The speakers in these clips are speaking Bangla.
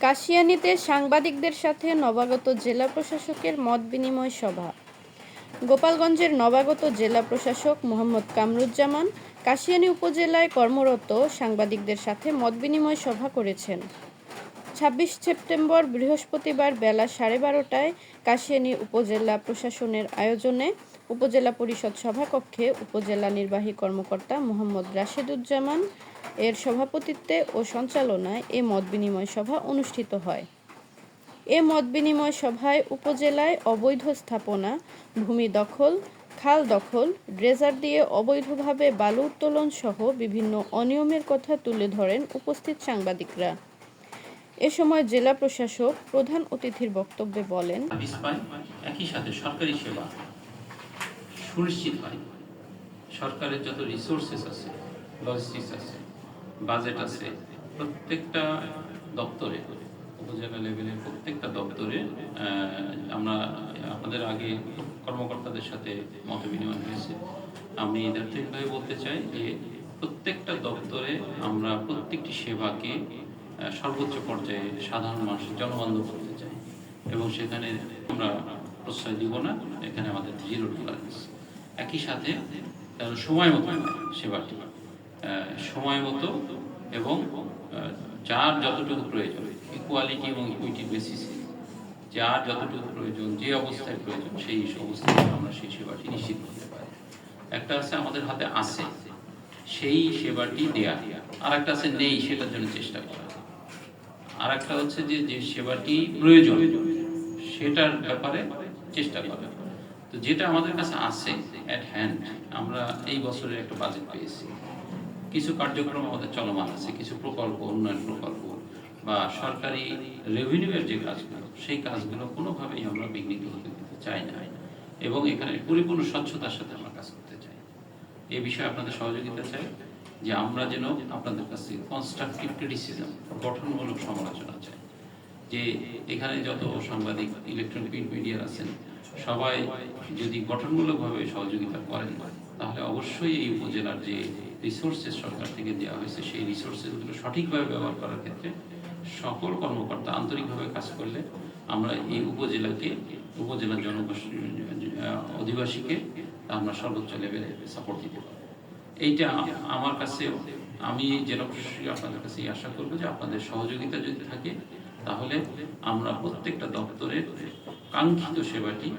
কাশিয়ানীতে সাংবাদিকদের সাথে নবাগত জেলা প্রশাসকের মত বিনিময় সভা। গোপালগঞ্জের নবাগত জেলা প্রশাসক মোহাম্মদ কামরুজ্জামান কাশিয়ানী উপজেলায় কর্মরত সাংবাদিকদের সাথে মত বিনিময় সভা করেছেন। ছাব্বিশ সেপ্টেম্বর বৃহস্পতিবার বেলা সাড়ে বারোটায় কাশিয়ানী উপজেলা প্রশাসনের আয়োজনে উপজেলা পরিষদ সভাকক্ষে উপজেলা নির্বাহী কর্মকর্তা মোহাম্মদ রাশেদুজ্জামান এর সভাপতিত্বে ও সঞ্চালনায় এ মত বিনিময় সভা অনুষ্ঠিত হয়। এ মত বিনিময় সভায় উপজেলায় অবৈধ স্থাপনা, ভূমি দখল, খাল দখল, ড্রেজার দিয়ে অবৈধভাবে বালু উত্তোলন সহ বিভিন্ন অনিয়মের কথা তুলে ধরেন উপস্থিত সাংবাদিকরা। এ সময় জেলা প্রশাসক প্রধান অতিথির বক্তব্যে বলেন একই সাথে সরকারি সেবা সুনিশ্চিত হয়। সরকারের যত রিসোর্সেস আছে লজিস্টিক্স আছে বাজেট আছে, প্রত্যেকটা দপ্তরে, উপজেলা লেভেলের প্রত্যেকটা দপ্তরে আমরা আমাদের আগে কর্মকর্তাদের সাথে মত বিনিময় হয়েছে। আমি দার্থিকভাবে বলতে চাই যে, প্রত্যেকটা দপ্তরে আমরা প্রত্যেকটি সেবাকে সর্বোচ্চ পর্যায়ে সাধারণ মানুষের জনবান্ধব করতে চাই। এবং সেখানে আমরা প্রশ্রয় দিব না, এখানে আমাদের জিরো টলারেন্স একই সাথে যেন সময় মতো সেবাটি সময় মতো এবং যার যতটুকু প্রয়োজন ইকুয়ালিটি এবং ইকুইটি বেসিসে যার যতটুকু প্রয়োজন, যে অবস্থায় প্রয়োজন, সেই অবস্থায় আমরা সেই সেবাটি নিশ্চিত করতে পারি। একটা আছে আমাদের হাতে আছে, সেই সেবাটি দেয়া। আর একটা আছে নেই, সেটার জন্য চেষ্টা করা। আর একটা হচ্ছে যে যে সেবাটি প্রয়োজন, সেটার ব্যাপারে চেষ্টা করা। তো যেটা আমাদের কাছে আছে অ্যাট হ্যান্ড আমরা এই বছরের একটা বাজেট পেয়েছি। কিছু কার্যক্রম আমাদের চলমান আছে, কিছু প্রকল্প, উন্নয়ন প্রকল্প বা সরকারি রেভিনিউয়ের যে কাজগুলো, সেই কাজগুলো কোনোভাবেই আমরা বিঘ্নিত হতে দিতে চাই না। এবং এখানে পরিপূর্ণ স্বচ্ছতার সাথে আমরা কাজ করতে চাই। এ বিষয়ে আপনাদের সহযোগিতা চাই যে আমরা যেন আপনাদের কাছে কনস্ট্রাকটিভ ক্রিটিসিজম গঠনমূলক সমালোচনা চাই। যে এখানে যত সাংবাদিক ইলেকট্রনিক মিডিয়ার আছেন সবাই যদি গঠনমূলকভাবে সহযোগিতা করেন, তাহলে অবশ্যই এই উপজেলার যে রিসোর্সেস সরকার থেকে দেওয়া হয়েছে, সেই রিসোর্সেসগুলো সঠিকভাবে ব্যবহার করার ক্ষেত্রে সকল কর্মকর্তা আন্তরিকভাবে কাজ করলে আমরা এই উপজেলাকে উপজেলার জনগোষ্ঠী, অধিবাসীকে আমরা সর্বোচ্চ লেভেলে সাপোর্ট দিতে পারব। এইটা আমার কাছে, আমি জেলা প্রশাসক আপনাদের কাছে আশা করব যে আপনাদের সহযোগিতা যদি থাকে, তাহলে আমরা প্রত্যেকটা দপ্তরের কাঙ্ক্ষিত সেবাটি,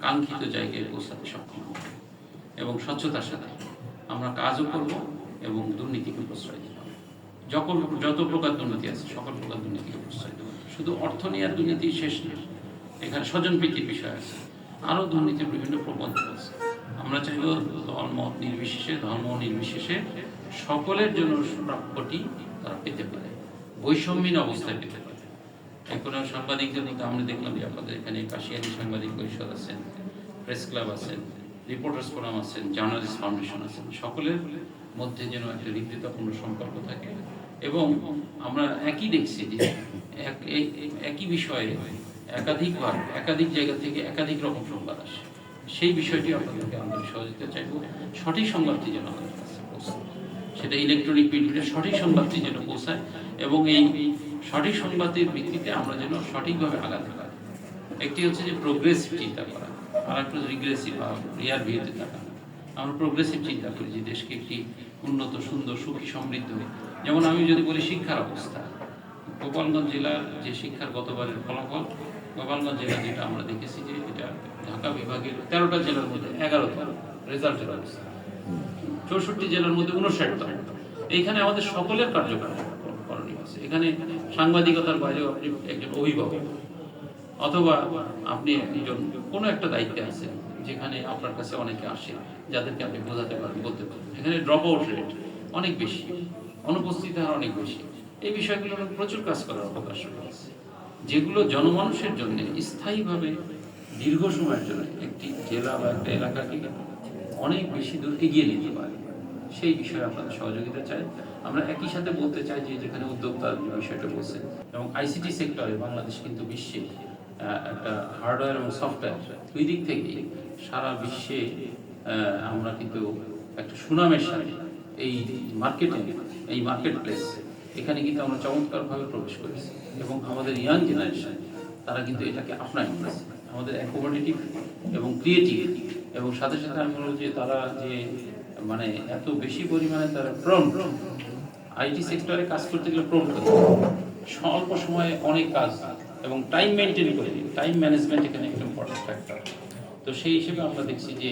কাঙ্ক্ষিত জায়গায় পৌঁছাতে সক্ষম হব এবং স্বচ্ছতার সাথে আমরা কাজও করব এবং দুর্নীতিকে প্রশ্রয় দেব। যখন যত প্রকার দুর্নীতি আছে, সকল প্রকার দুর্নীতিকে প্রশ্রয় শুধু অর্থ নেওয়ার দুর্নীতি শেষ নেই। এখানে স্বজন স্বজনপ্রীতির বিষয় আছে। আরও দুর্নীতির বিভিন্ন প্রবন্ধ আছে। আমরা চাইব ধর্ম নির্বিশেষে ধর্ম নির্বিশেষে সকলের জন্য প্রাপ্যটি তারা পেতে পারে। বৈষম্যহীন অবস্থায় পেতে পারে। এখন সাংবাদিকদের মধ্যে আমরা দেখলাম যে আপনাদের এখানে কাশিয়ানি সাংবাদিক পরিষদ আছেন, প্রেস ক্লাব আছেন, রিপোর্টার্স ফোরাম আছেন, জার্নালিস্ট ফাউন্ডেশন আছেন, সকলের মধ্যে যেন একটা হৃদ্যতাপূর্ণ সম্পর্ক থাকে। এবং আমরা একই দেখছি যে একই বিষয়ে একাধিকবার, একাধিক জায়গা থেকে একাধিক রকম সংবাদ আসে। সেই বিষয়টি আপনাদেরকে আন্তরিক সহযোগিতা চাইব। সঠিক সংবাদটি যেন আমাদের কাছে পৌঁছায়। সেটা ইলেকট্রনিক প্রিন্টে সঠিক সংবাদটি যেন পৌঁছায় এবং এই সঠিক সংবাদের ভিত্তিতে আমরা যেন সঠিকভাবে আগাতে পারি একটি হচ্ছে যে প্রোগ্রেসিভ চিন্তা করা, আর একটা রিগ্রেসিভ বা রিয়ার ভিউতে থাকা। আমরা প্রোগ্রেসিভ চিন্তা করি যে দেশকে একটি উন্নত, সুন্দর, সুখী, সমৃদ্ধ, যেমন আমি যদি বলি শিক্ষার অবস্থা। গোপালগঞ্জ জেলার যে শিক্ষার গতবারের ফলাফল, গোপালগঞ্জ জেলা যেটা আমরা দেখেছি যে এটা ঢাকা বিভাগের তেরোটা জেলার মধ্যে এগারোটা রেজাল্টের অবস্থা। চৌষট্টি জেলার মধ্যে উনষাটটা এইখানে আমাদের সকলের কার্যক্রম করণীয় আছে। এখানে সাংবাদিকতার বাইরেও আপনি একজন অভিভাবক। অথবা আপনি একজন কোনো একটা দায়িত্বে আছেন, যেখানে আপনার কাছে অনেকে আসে, যাদেরকে আপনি বোঝাতে পারেন, বলতে পারেন। এখানে ড্রপ আউট রেট অনেক বেশি, অনুপস্থিতি হার অনেক বেশি। এই বিষয়গুলো প্রচুর কাজ করার অবকাশ রয়েছে। যেগুলো জনমানুষের জন্য স্থায়ীভাবে দীর্ঘ সময়ের জন্য একটি জেলা বা একটা এলাকাকে অনেক বেশি দূর এগিয়ে নিতে পারে। সেই বিষয়ে আপনাদের সহযোগিতা চাই। আমরা একই সাথে বলতে চাই যে যেখানে উদ্যোক্তার বিষয়টা বলছেন এবং আইসিটি সেক্টরে বাংলাদেশ কিন্তু বিশ্বে একটা হার্ডওয়্যার এবং সফটওয়্যার দুই দিক থেকে সারা বিশ্বে আমরা কিন্তু একটা সুনামের সাথে এই মার্কেটে, এই মার্কেট প্লেস এখানে কিন্তু আমরা চমৎকারভাবে প্রবেশ করেছি এবং আমাদের ইয়াং জেনারেশন, তারা কিন্তু এটাকে আপনায় নিয়েছে আমাদের অ্যাকোমোডেটিভ এবং ক্রিয়েটিভ। এবং সাথে সাথে আমি বলব যে তারা যে মানে এত বেশি পরিমাণে তারা প্রম্পট আইটি সেক্টরে কাজ করতে গেলে প্রম্পট করতে। স্বল্প সময়ে অনেক কাজ এবং টাইম মেনটেন করে টাইম ম্যানেজমেন্ট এখানে একটা ইম্পর্টেন্ট ফ্যাক্টর তো সেই হিসেবে আমরা দেখছি যে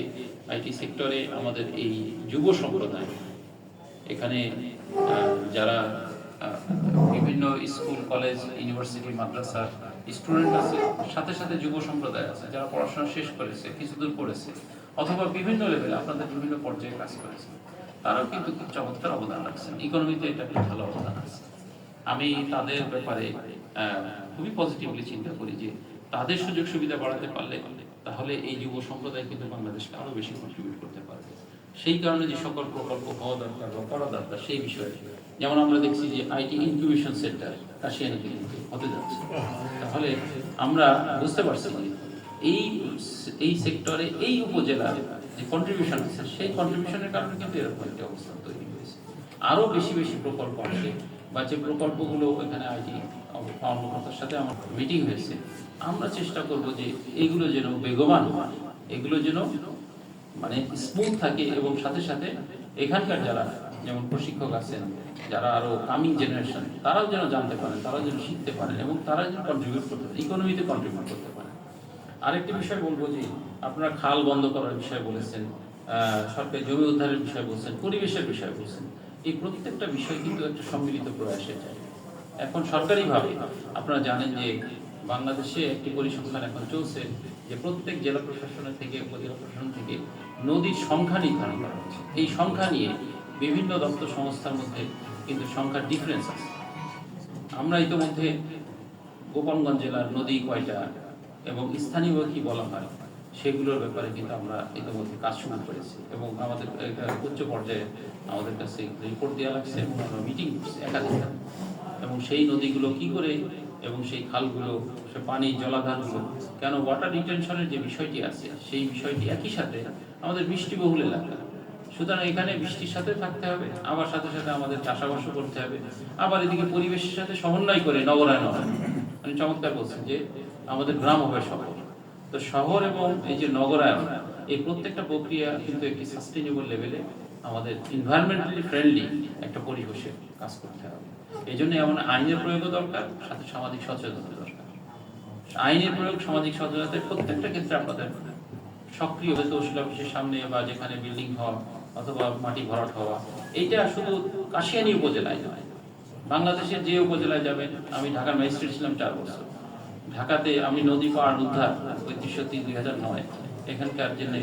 আইটি সেক্টরে আমাদের এই যুব সম্প্রদায়, এখানে যারা বিভিন্ন স্কুল, কলেজ ইউনিভার্সিটি মাদ্রাসার স্টুডেন্ট আছে, সাথে সাথে যুব সম্প্রদায় আছে, যারা পড়াশোনা শেষ করেছে, কিছুদূর পড়েছে। অথবা বিভিন্ন লেভেলে আপনাদের বিভিন্ন পর্যায়ে কাজ করেছে। তারাও কিন্তু খুব চমৎকার অবদান রাখছেন ইকোনমিতে এটা একটা ভালো অবদান আছে। আমি তাদের ব্যাপারে খুবই পজিটিভলি চিন্তা করি যে, তাদের সুযোগ সুবিধা বাড়াতে পারলে, তাহলে এই যুব সম্প্রদায় কিন্তু বাংলাদেশকে আরও বেশি কন্ট্রিবিউট করতে পারবে। সেই কারণে যে সকল প্রকল্প হওয়া দরকার বা করা দরকার, সেই বিষয়ে। যেমন আমরা দেখছি যে আইটি ইনকিউবেশন সেন্টার কাশিয়ানিতে হতে যাচ্ছে। তাহলে আমরা বুঝতে পারছি এই এই সেক্টরে এই উপজেলার যে কন্ট্রিবিউশন আছে, সেই কন্ট্রিবিউশনের কারণে কিন্তু এরকম একটা অবস্থা তৈরি হয়েছে। আরও বেশি বেশি প্রকল্প আসে বা যে প্রকল্পগুলো এখানে আইটি কর্মকর্তার সাথে আমার মিটিং হয়েছে, আমরা চেষ্টা করব যে এগুলো যেন বেগবান হয় এগুলো যেন মানে স্মুথ থাকে এবং সাথে সাথে এখানকার যারা যেমন প্রশিক্ষক আছেন, যারা আরও কামিং জেনারেশন তারাও যেন জানতে পারেন, তারাও যেন শিখতে পারেন এবং তারা যেন কন্ট্রিবিউট করতে পারে ইকোনমিতে কন্ট্রিবিউট করতে পারে আরেকটি বিষয় বলব যে, আপনারা খাল বন্ধ করার বিষয় বলেছেন সরকারি জমি উদ্ধারের বিষয় বলছেন, পরিবেশের বিষয় বলছেন। এই প্রত্যেকটা বিষয় কিন্তু একটা সম্মিলিত প্রয়াসে যায়। এখন সরকারিভাবে আপনারা জানেন যে, বাংলাদেশে একটি পরিসংখ্যান এখন চলছে যে, প্রত্যেক জেলা প্রশাসনের থেকে, উপজেলা প্রশাসন থেকে নদীর সংখ্যা নির্ধারণ করা হচ্ছে। এই সংখ্যা নিয়ে বিভিন্ন দপ্তর সংস্থার মধ্যে কিন্তু সংখ্যার ডিফারেন্স আছে। আমরা ইতিমধ্যে গোপালগঞ্জ জেলার নদী কয়টা এবং স্থানীয় কি বলা হয়, সেগুলোর ব্যাপারে কিন্তু আমরা ইতিমধ্যে কাজ শুরু করেছি এবং আমাদের উচ্চ পর্যায়ে আমাদের কাছে রিপোর্ট দেওয়া লাগছে এবং আমরা মিটিং করছি একাধিক এবং সেই নদীগুলো কি করে এবং সেই খালগুলো, সে পানি জলাধারগুলো, কেন ওয়াটার রিটেনশনের যে বিষয়টি আছে, সেই বিষয়টি একই সাথে আমাদের বৃষ্টিবহুল এলাকা। সুতরাং এখানে বৃষ্টির সাথে থাকতে হবে, আবার সাথে সাথে আমাদের চাষাবাসও করতে হবে, আবার এদিকে পরিবেশের সাথে সমন্বয় করে নগরায়ন হয় মানে চমৎকার বলছেন যে আমাদের গ্রাম হবে শহর। তো শহর এবং এই যে নগরায়ন এই প্রত্যেকটা প্রক্রিয়া কিন্তু একটি সাস্টেনেবল লেভেলে আমাদের এনভায়রনমেন্টালি ফ্রেন্ডলি একটা পরিবেশে কাজ করতে হবে। এই জন্য এমন আইনের প্রয়োগও দরকার, সাথে সামাজিক সচেতনতা দরকার। আইনের প্রয়োগ সামাজিক সচেতনতার প্রত্যেকটা ক্ষেত্রে আপনাদের সক্রিয় হয়ে তহসিল অফিসের সামনে বা যেখানে বিল্ডিং হওয়া অথবা মাটি ভরাট হওয়া, এইটা শুধু কাশিয়ানি উপজেলায় নয়। বাংলাদেশের যে উপজেলায় যাবেন, আমি ঢাকার ম্যাজিস্ট্রেট ছিলাম চার বছর। ঢাকাতে আমি নদী পাড় উদ্ধার তিন দুই হাজার নয়। এখানকার জন্য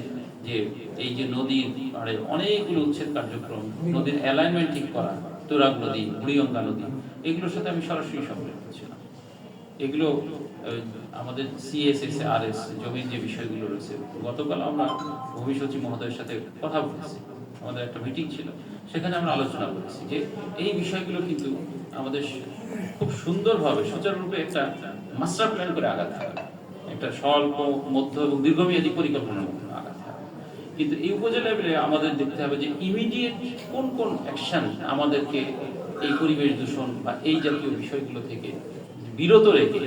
যে এই যে নদীর পাড়ে অনেকগুলো উচ্ছেদ কার্যক্রম, নদীর অ্যালাইনমেন্ট ঠিক করা, তুরাগ নদী, বুড়িগঙ্গা নদী, এগুলোর সাথে আমি সরাসরি সম্পৃক্ত ছিলাম। এগুলো আমাদের সিএসএস আর এস জমির যে বিষয়গুলো রয়েছে, গতকাল আমরা ভূমি মহোদয়ের সাথে কথা বলেছি। আমাদের একটা মিটিং ছিল, সেখানে আমরা আলোচনা করেছি যে এই বিষয়গুলো কিন্তু আমাদের খুব সুন্দরভাবে, সুচারুরূপে একটা মাস্টার প্ল্যান করে আগাতে হবে একটা স্বল্প, মধ্য এবং দীর্ঘমেয়াদী পরিকল্পনার মধ্যে আগাতে হবে কিন্তু এই উপজেলা লেভেলে আমাদের দেখতে হবে যে ইমিডিয়েট কোন কোন অ্যাকশন আমাদেরকে এই পরিবেশ দূষণ বা এই জাতীয় বিষয়গুলো থেকে বিরত রেখে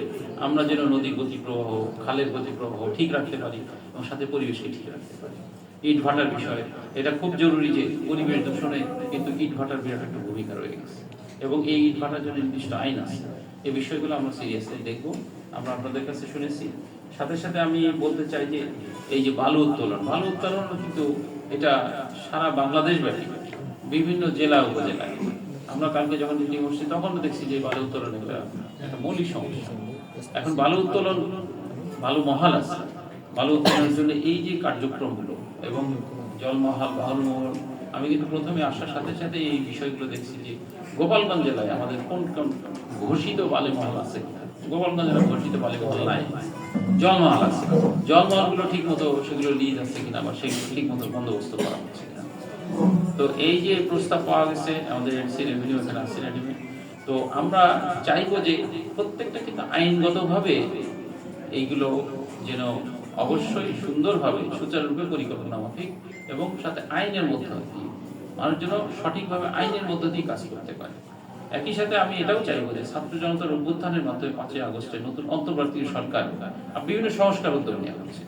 আমরা যেন নদীর গতিপ্রবাহ, খালের গতিপ্রবাহ ঠিক রাখতে পারি এবং সাথে পরিবেশকে ঠিক রাখতে পারি। ইট ভাটার বিষয় এটা খুব জরুরি যে পরিবেশ দূষণে কিন্তু ইট ভাটার বিরাট একটা ভূমিকা রয়ে গেছে। এবং এই ইট ভাটার জন্য নির্দিষ্ট আইন আছে। এই বিষয়গুলো আমরা সিরিয়াসলি দেখব। আমরা আপনাদের কাছে শুনেছি। সাথে সাথে আমি বলতে চাই যে, এই যে বালু উত্তোলন বালু উত্তোলন কিন্তু এটা সারা বাংলাদেশ ব্যাপী বিভিন্ন জেলা, উপজেলায়। আমরা কালকে যখন মিটিং করছি তখন দেখছি যে বালু উত্তোলন একটা একটা মৌলিক সমস্যা। এখন বালু উত্তোলন, বালু মহাল আছে। বালু উত্তোলনের জন্য এই যে কার্যক্রমগুলো এবং জলমহাল বাহনমহল আমি কিন্তু প্রথমে আসার সাথে সাথে এই বিষয়গুলো দেখছি যে গোপালগঞ্জ জেলায় আমাদের কোন কোন ঘোষিত বালি মহল আছে গোপালগঞ্জ জেলায় ঘোষিত বালি মহল নাই। জলমহল আছে। জলমহলগুলো ঠিক মতো সেগুলো লিজ আছে কিনা বা সেগুলো ঠিক মতো বন্দোবস্ত করা হচ্ছে তো এই যে প্রস্তাব পাওয়া গেছে, আমাদের এনসি রেভিনিউ এখানে আছে রেভিনিউ তো আমরা চাইব যে প্রত্যেকটা কিন্তু আইনগতভাবে এইগুলো যেন অবশ্যই সুন্দরভাবে, সুচারুরূপে পরিকল্পনা মাফিক এবং সাথে আইনের মধ্যে মানুষ যেন সঠিকভাবে আইনের মধ্য দিয়ে কাজ করতে পারে। একই সাথে আমি এটাও চাইব যে ছাত্র জনতার অভ্যুত্থানের মাধ্যমে পাঁচই আগস্টে নতুন অন্তর্বর্তী সরকার বিভিন্ন সংস্কার উদ্যোগ নেওয়া হচ্ছে।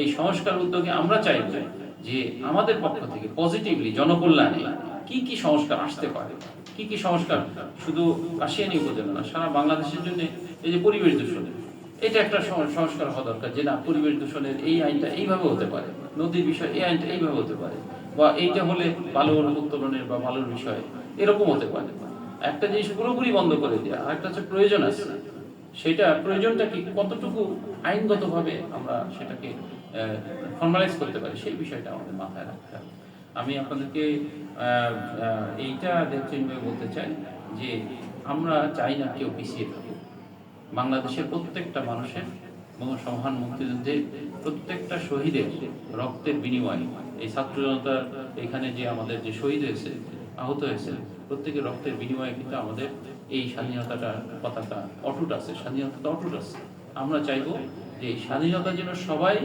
এই সংস্কার উদ্যোগে আমরা চাইব যে আমাদের পক্ষ থেকে পজিটিভলি জনকল্যাণে কি কি সংস্কার আসতে পারে, কি কি সংস্কার শুধু কাশিয়ানি উপজেলা না, সারা বাংলাদেশের জন্য এই যে পরিবেশ দূষণ, এটা একটা সংস্কার হওয়া দরকার যে না, পরিবেশ দূষণের এই আইনটা এইভাবে হতে পারে, নদীর বিষয় এই আইনটা এইভাবে হতে পারে। বা এইটা হলে বালুর উত্তোলনের বা বালুর বিষয়, এরকম হতে পারে। একটা জিনিস পুরোপুরি বন্ধ করে দেওয়া আর একটা হচ্ছে প্রয়োজন আছে। সেটা প্রয়োজনটা কি? কতটুকু আইনগতভাবে আমরা সেটাকে ফর্মালাইজ করতে পারি, সেই বিষয়টা আমাদের মাথায় রাখতে হবে। আমি আপনাদেরকে এইটা দেখতে বলতে চাই যে আমরা চাই না কেউ পিছিয়ে থাকুক। বাংলাদেশের প্রত্যেকটা মানুষের এবং মহান মুক্তিযুদ্ধের প্রত্যেকটা শহীদের রক্তের বিনিময়ে এই ছাত্র জনতার এখানে যে আমাদের যে শহীদ হয়েছে আহত হয়েছে প্রত্যেকের রক্তের বিনিময়ে কিন্তু আমাদের এই স্বাধীনতাটা পতাকা অটুট আছে স্বাধীনতাটা অটুট আছে। আমরা চাইব যে এই স্বাধীনতা যেন সবাই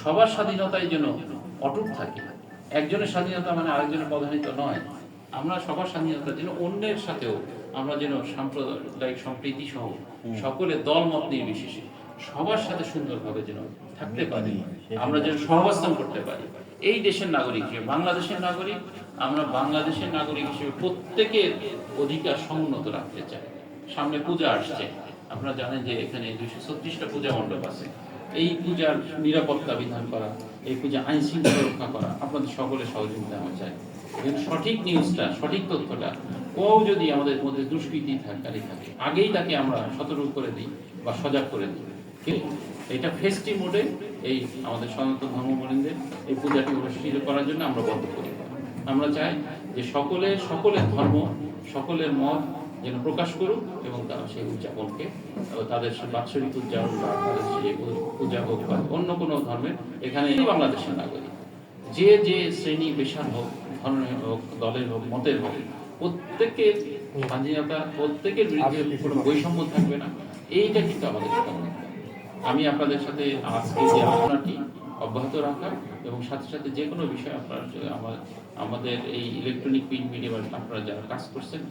সবার স্বাধীনতায় যেন অটুট থাকে। একজনের স্বাধীনতা মানে আরেকজনের প্রধানিত নয়। আমরা সবার স্বাধীনতা যেন অন্যের সাথেও আমরা যেন সাম্প্রদায়িক সম্প্রীতি সহ সকলের দল মত নির্বিশেষে সবার সাথে সুন্দরভাবে যেন থাকতে পারি আমরা যেন সহাবস্থান করতে পারি। এই দেশের নাগরিক হিসেবে বাংলাদেশের নাগরিক আমরা বাংলাদেশের নাগরিক হিসেবে প্রত্যেকের অধিকার সমুন্নত রাখতে চাই। সামনে পূজা আসছে। আপনারা জানেন যে এখানে দুইশো ছত্রিশটা পূজা মণ্ডপ আছে। এই পূজার নিরাপত্তা বিধান করা এই পূজা আইন শৃঙ্খলা রক্ষা করা আপনাদের সকলের সহযোগিতা আমি চাই। এবং সঠিক নিউজটা সঠিক তথ্যটা ও যদি আমাদের মধ্যে দুষ্কৃতি থাকারই থাকে আগেই তাকে আমরা সতর্ক করে দিই বা সজাগ করে দিই। এটা ফেস্টি মোডে এই আমাদের সনাতন ধর্মবলীদের এই পূজাটি অনুষ্ঠিত করার জন্য আমরা বদ্ধ করি। আমরা চাই যে সকলে সকলের ধর্ম সকলের মত যেন প্রকাশ করুক এবং তারা সেই উদযাপনকে তাদের বাৎসরিক উদযাপন বা তাদের সেই পূজা হোক বা অন্য কোনো ধর্মের এখানে বাংলাদেশের নাগরিক। যে যে শ্রেণি পেশার হোক ধর্মের হোক দলের হোক মতের হোক প্রত্যেকের স্বাধীনতা প্রত্যেকের বিরুদ্ধে কোনো বৈষম্য থাকবে না। এইটা কিন্তু আমাদের আমি আপনাদের সাথে আজকে যে আলোচনাটি অব্যাহত রাখা এবং সাথে সাথে যে কোনো বিষয় আপনারা আমাদের এই ইলেকট্রনিক প্রিন্ট মিডিয়া আপনারা যারা কাজ করছেন,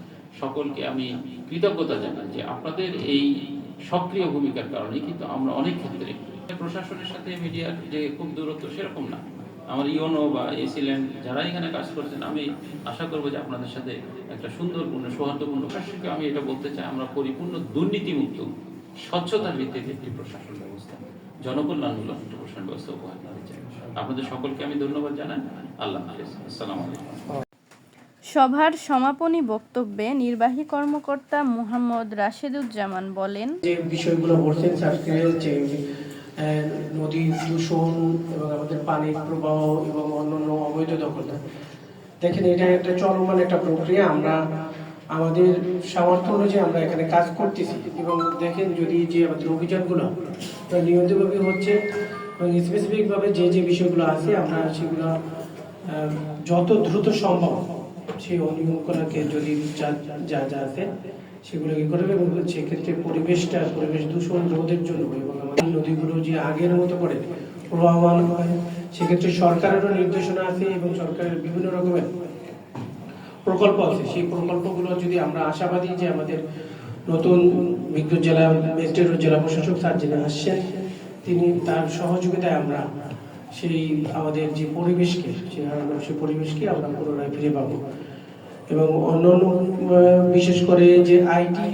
সকলকে আমি কৃতজ্ঞতা জানাই যে আপনাদের এই সক্রিয় ভূমিকার কারণে কিন্তু আমরা অনেক ক্ষেত্রে প্রশাসনের সাথে মিডিয়ার যে খুব দূরত্ব সেরকম না। আমার ইওনো বা এসিল্যান্ড যারা এখানে কাজ করছেন, আমি আশা করব যে আপনাদের সাথে একটা সুন্দরপূর্ণ, সৌহার্দ্যপূর্ণ প্রশাসনকে আমি এটা বলতে চাই, আমরা পরিপূর্ণ দুর্নীতিমুক্ত স্বচ্ছতার ভিত্তিতে একটি প্রশাসন ব্যবস্থা জনকল্যাণমূলক একটা প্রশাসন ব্যবস্থা উপহার দিতে চাই আপনাদের সকলকে আমি ধন্যবাদ জানাই। আল্লাহ হাফেজ। আসসালামু আলাইকুম। সভার সমাপনী বক্তব্যে নির্বাহী কর্মকর্তা মোহাম্মদ রাশেদুজ্জামান বলেন যে বিষয়গুলো বলছেন আজকে যে নদী দূষণ এবং আমাদের পানির প্রবাহ এবং অন্যান্য অবৈধ দখলতা দেখেন এটা একটা চলমান একটা প্রক্রিয়া। আমরা আমাদের সামর্থ্য অনুযায়ী আমরা এখানে কাজ করতেছি। এবং দেখেন যদি যে আমাদের অভিযানগুলো নিয়মিতভাবে হচ্ছে, এবং স্পেসিফিকভাবে যে যে বিষয়গুলো আছে, আমরা সেগুলো যত দ্রুত সম্ভব সেই অনিয়মগুলোকে যদি যা যা যা আছে, সেগুলো কি করবে এবং সেক্ষেত্রে পরিবেশটা, পরিবেশ দূষণ রোধের জন্য, এবং আমাদের নদীগুলো যে আগের মতো করে প্রবাহমান হয়, সেক্ষেত্রে সরকারেরও নির্দেশনা আছে এবং সরকারের বিভিন্ন রকমের প্রকল্প আছে। সেই প্রকল্পগুলো যদি আমরা আশাবাদী যে আমাদের নতুন বিদ্যুৎ জেলা ম্যাজিস্ট্রেট জেলা প্রশাসক স্যার যিনি আসছেন তিনি তার সহযোগিতায় আমরা সেই আমাদের যে পরিবেশকে সেই হারানো সেই পরিবেশকে আমরা পুনরায় ফিরে পাবো। এবং আহ, বিশেষ করে যে আইটি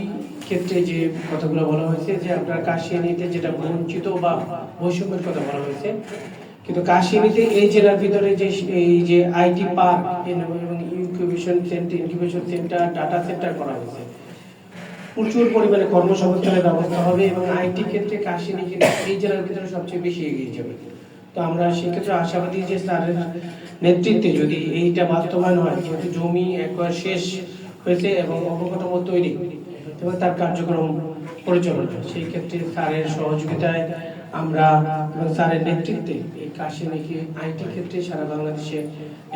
ক্ষেত্রে যে কথাগুলো বলা হয়েছে যে আপনার কাশিয়ানিতে যেটা বঞ্চিত বা বৈষম্যের কথা বলা হয়েছে কিন্তু কাশিয়ানিতে এই জেলার ভিতরে যে এই যে আইটি পার্ক এবং incubation centre incubation centre data centre করা হয়েছে। প্রচুর পরিমাণে কর্মসংস্থানের ব্যবস্থা হবে এবং আইটি ক্ষেত্রে কাশিনী কিন্তু এই জেলার ভিতরে সবচেয়ে বেশি এগিয়ে যাবে। তো আমরা সেক্ষেত্রে আশাবাদী যে স্যারের নেতৃত্বে যদি এইটা বাস্তবায়ন হয়, যেহেতু জমি একবার শেষ হয়েছে এবং অবকাঠামো তৈরি এবং তার কার্যক্রম পরিচালনা। সেই ক্ষেত্রে স্যারের সহযোগিতায় আমরা এবং স্যারের নেতৃত্বে এই কাশিনীকে আইটি ক্ষেত্রে সারা বাংলাদেশে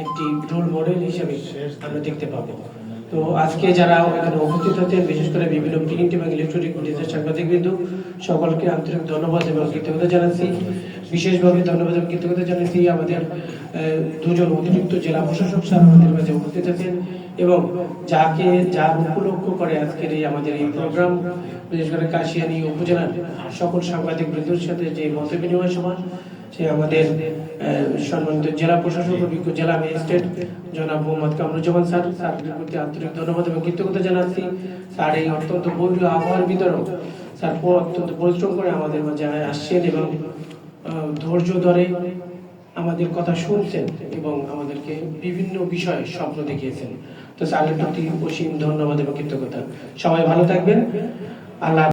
একটি রোল মডেল হিসেবে আমরা দেখতে পাবো। তো আজকে যারা এখানে উপস্থিত হতেন বিশেষ করে বিভিন্ন প্রিন্ট এবং ইলেকট্রনিক সকলকে আন্তরিক ধন্যবাদ এবং কৃতজ্ঞতা জানাচ্ছি। বিশেষভাবে ধন্যবাদ এবং কৃতজ্ঞতা জানাচ্ছি আমাদের দুজন অতিরিক্ত জেলা প্রশাসক স্যার আমাদের মাঝে উপস্থিত আছেন এবং যাকে যা উপলক্ষ করে আজকের এই আমাদের এই প্রোগ্রাম বিশেষ করে কাশিয়ানী উপজেলার সকল সাংবাদিক বৃন্দর সাথে যে মত বিনিময় সভা সে আমাদের সম্মানিত জেলা প্রশাসক অভিজ্ঞ জেলা ম্যাজিস্ট্রেট জনাব মোহাম্মদ কামরুজ্জামান স্যার স্যারদের প্রতি আন্তরিক ধন্যবাদ এবং কৃতজ্ঞতা জানাচ্ছি। স্যার, এই অত্যন্ত বন্ধু আবহাওয়ার ভিতরেও স্যার অত্যন্ত পরিশ্রম করে আমাদের মাঝে আসছেন এবং ধৈর্য ধরে আমাদের কথা শুনছেন এবং আমাদেরকে বিভিন্ন বিষয়ে স্বপ্ন দেখিয়েছেন। তো স্যারের প্রতি অসীম ধন্যবাদ এবং কৃতজ্ঞতা। সবাই ভালো থাকবেন। আল্লাহ